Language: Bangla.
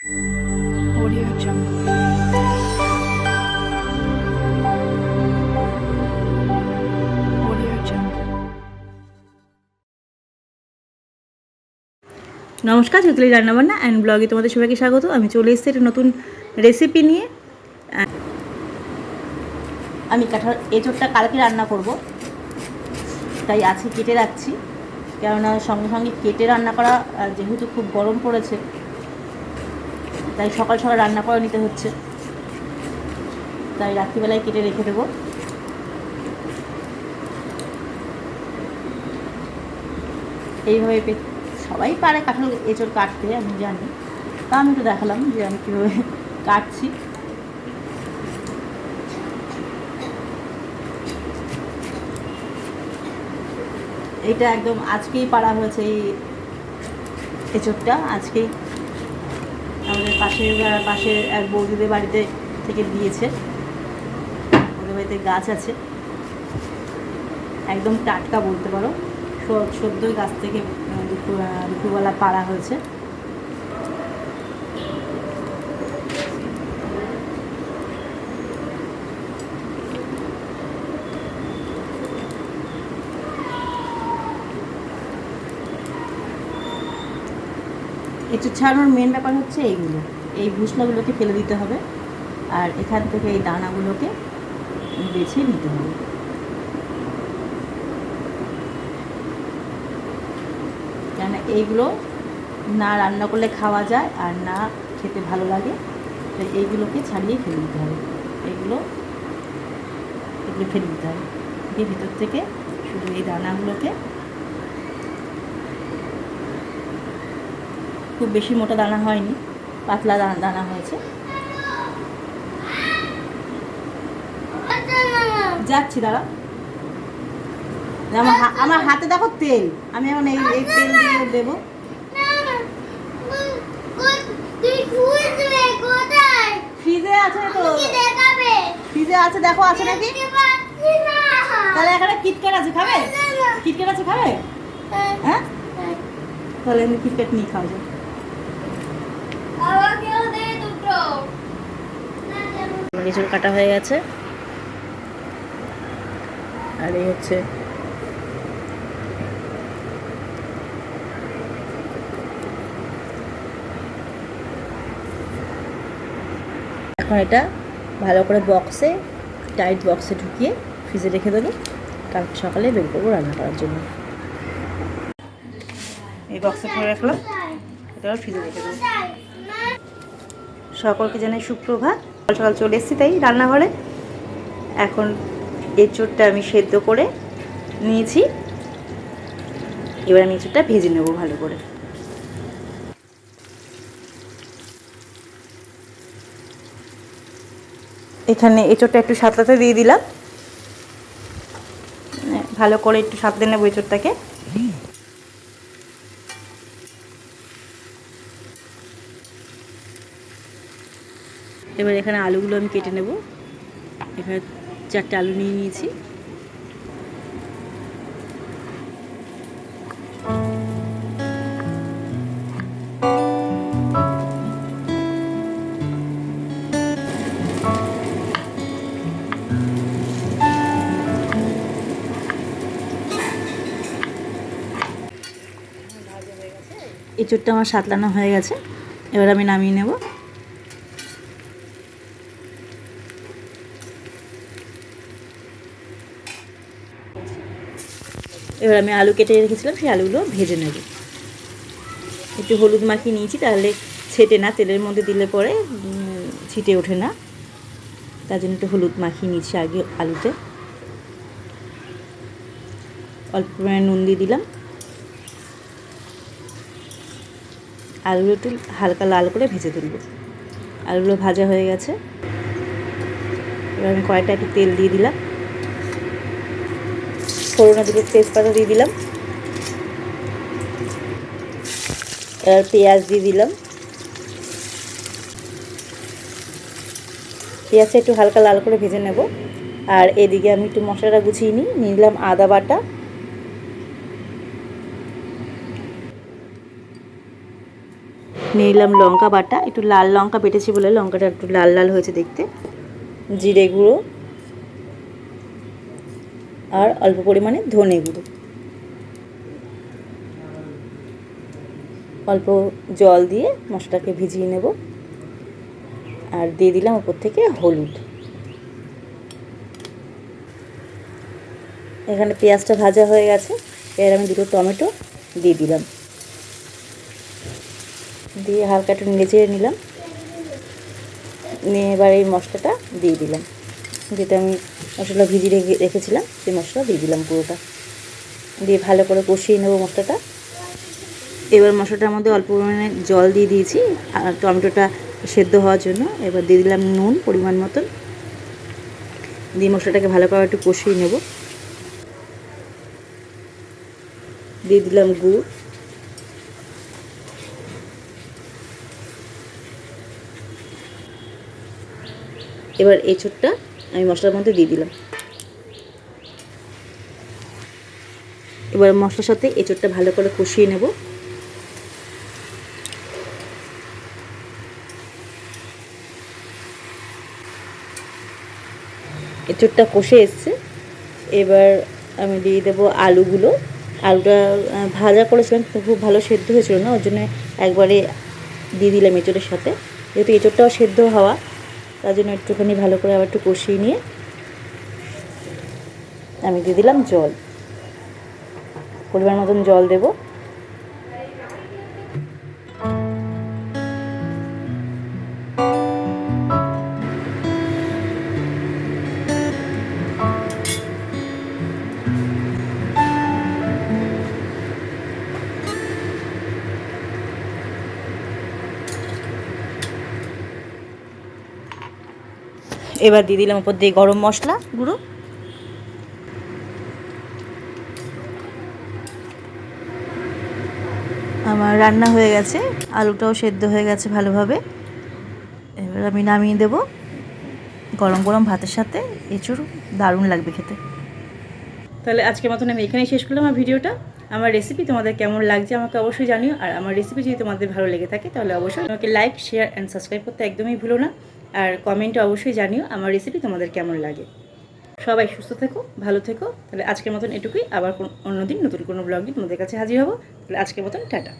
Audio Jungle. নমস্কার, চুতলি রান্নাবান্না অ্যান্ড ব্লগে তোমাদের সবাইকে স্বাগত। আমি চলে এসেছি একটা নতুন রেসিপি নিয়ে। আমি কাঁঠাল এঁচোড়টা কালকে রান্না করব। তাই আজকে কেটে রাখছি। কেননা সঙ্গে সঙ্গে কেটে রান্না করা যেহেতু খুব গরম পড়েছে তাই সকাল সকাল রান্না করে নিতে হচ্ছে। তাই রাত্রিবেলায় কেটে রেখে দেবো। এইভাবে সবাই পারে কাঁঠাল এঁচড় কাটতে, আমি জানি। তা আমি একটু দেখালাম যে আমি কীভাবে কাটছি। এটা একদম আজকেই পাড়া হয়েছে এই এঁচড়টা। আজকেই পাশের পাশের এক বৌদিদের বাড়িতে থেকে দিয়েছে। ওদের বাড়িতে গাছ আছে। একদম টাটকা বলতে পারো। সদ্যই গাছ থেকে দুপুর দুপুরবেলা পাড়া হয়েছে। একটু ছাড়ানোর মেন ব্যাপার হচ্ছে এইগুলো। এই ভুসলাগুলোকে ফেলে দিতে হবে আর এখান থেকে এই দানাগুলোকে বেছে নিতে হবে। কেন এইগুলো না রান্না করলে খাওয়া যায় আর না খেতে ভালো লাগে তো এইগুলোকে ছাড়িয়ে ফেলে দিতে হবে। এইগুলো, এগুলো ফেলে দিতে হবে। দিয়ে ভিতর থেকে শুধু এই দানাগুলোকে খুব বেশি মোটা দানা হয়নি। পাতলা দানা দানা হয়েছে। যাচ্ছি দাঁড়া আমার আমার হাতে দেখো তেল। আমি এখন এই এই তেল দিয়ে দেবো। ফ্রিজে আছে তো। ফ্রিজে আছে, দেখো, আছে নাকি? তাহলে এখানে কিটক্যাট আছে, খাবে? কিটক্যাট আছে, খাবে? হ্যাঁ? তাহলে কিটক্যাট নিয়ে খাওয়া যায় লিচুর কাটা হয়ে গেছে। আর এই হচ্ছে এখন এটা ভালো করে বক্সে টাইট বক্সে ঢুকিয়ে ফ্রিজে রেখে দেবো। কালকে সকালে বের করব রান্না করার জন্য। এই বক্সে করে রাখলাম। এটা ফ্রিজে রেখে দেবো। সকলকে জানাই সুপ্রভাত। সকাল সকাল চলে এসেছি তাই রান্নাঘরে। এখন এঁচোড়টা আমি সেদ্ধ করে নিয়েছি। এবার আমি এঁচোড়টা ভেজে নেব ভালো করে। এখানে এঁচোড়টা একটু সাঁতলাতে দিয়ে দিলাম। ভালো করে একটু সাঁতলে নেব এঁচোড়টাকে এবার এখানে আলুগুলো আমি কেটে নেব। এখানে চারটে আলু নিয়ে নিয়েছি। এঁচোড়টা আমার সাতলানো হয়ে গেছে। এবার আমি নামিয়ে নেব। এবার আমি আলু কেটে রেখেছিলাম, সেই আলুগুলো ভেজে নেব। একটু হলুদ মাখিয়ে নিয়েছি, তাহলে ছেটে না, তেলের মধ্যে দিলে পরে ছিটে ওঠে না। তার জন্য একটু হলুদ মাখিয়ে নিয়েছি আগে আলুতে। অল্প পরিমাণে নুন দিয়ে দিলাম। আলুগুলো একটু হালকা লাল করে ভেজে তুলব। আলুগুলো ভাজা হয়ে গেছে। এবার আমি কয়েকটা একটু তেল দিয়ে দিলাম। ফোড়নে দুটো তেজপাতা দিয়ে দিলাম। এবার পেঁয়াজ দিয়ে দিলাম। পেঁয়াজটা একটু হালকা লাল করে ভেজে নেব। আর এদিকে আমি একটু মশলাটা গুছিয়ে নিই নিলাম আদা বাটা। নিলাম লঙ্কা বাটা। একটু লাল লঙ্কা বেটেছি বলে লঙ্কাটা একটু লাল লাল হয়েছে দেখতে। জিরে গুঁড়ো। আর অল্প পরিমাণে ধনে গুঁড়ো। অল্প জল দিয়ে মশলাটাকে ভিজিয়ে নেব। আর দিয়ে দিলাম ওপর থেকে হলুদ। এখানে পেঁয়াজটা ভাজা হয়ে গেছে। এর আমি দুটো টমেটো দিয়ে দিলাম। দিয়ে হালকা একটু নেড়ে চেড়ে নিলাম। নিয়ে এবার এই মশলাটা দিয়ে দিলাম। যেটা আমি মশলা ভিজিয়ে রেখে রেখেছিলাম, সেই মশলা দিয়ে দিলাম পুরোটা। দিয়ে ভালো করে কষিয়ে নেব মশলাটা। এবার মশলাটার মধ্যে অল্প পরিমাণে জল দিয়ে দিয়েছি, আর টমেটোটা সেদ্ধ হওয়ার জন্য এবার দিয়ে দিলাম নুন পরিমাণ মতন। দিয়ে মশলাটাকে ভালো করে একটু কষিয়ে নেব। দিয়ে দিলাম গুড়। এবার এঁচোড়টা আমি মশলার মধ্যে দিয়ে দিলাম। এবার মশলার সাথে এঁচোড়টা ভালো করে কষিয়ে নেব। এঁচোড়টা কষে এসছে। এবার আমি দিয়ে দেবো আলুগুলো। আলুটা ভাজা করেছিলাম খুব ভালো সেদ্ধ হয়েছিল না, ওর জন্য একবারে দিয়ে দিলাম এঁচোড়ের সাথে। যেহেতু এঁচোড়টাও সেদ্ধ হওয়া তার জন্য একটুখানি ভালো করে আবার একটু কষিয়ে নিয়ে আমি দিয়ে দিলাম জল। পরিমাণ মতন জল দেব। এবার দিয়ে দিলাম উপর দিয়ে গরম মশলা, গুঁড়ো। আমার রান্না হয়ে গেছে, আলুটাও সেদ্ধ হয়ে গেছে ভালোভাবে। এবার আমি নামিয়ে দেব গরম গরম ভাতের সাথে, এঁচুর দারুণ লাগবে খেতে। তাহলে আজকের মতন আমি এখানেই শেষ করলাম আমার ভিডিওটা। আমার রেসিপি তোমাদের কেমন লাগছে আমাকে অবশ্যই জানিও, আর আমার রেসিপি যদি তোমাদের ভালো লেগে থাকে তাহলে অবশ্যই আমাকে লাইক শেয়ার অ্যান্ড সাবস্ক্রাইব করতে একদমই ভুলো না। আর কমেন্টে অবশ্যই জানিও আমার রেসিপি তোমাদের কেমন লাগে। সবাই সুস্থ থেকো, ভালো থেকো। তাহলে আজকের মতন এটুকুই। আবার অন্যদিন নতুন কোনো ব্লগে তোমাদের কাছে হাজির হব। তাহলে আজকের মতন টাটা।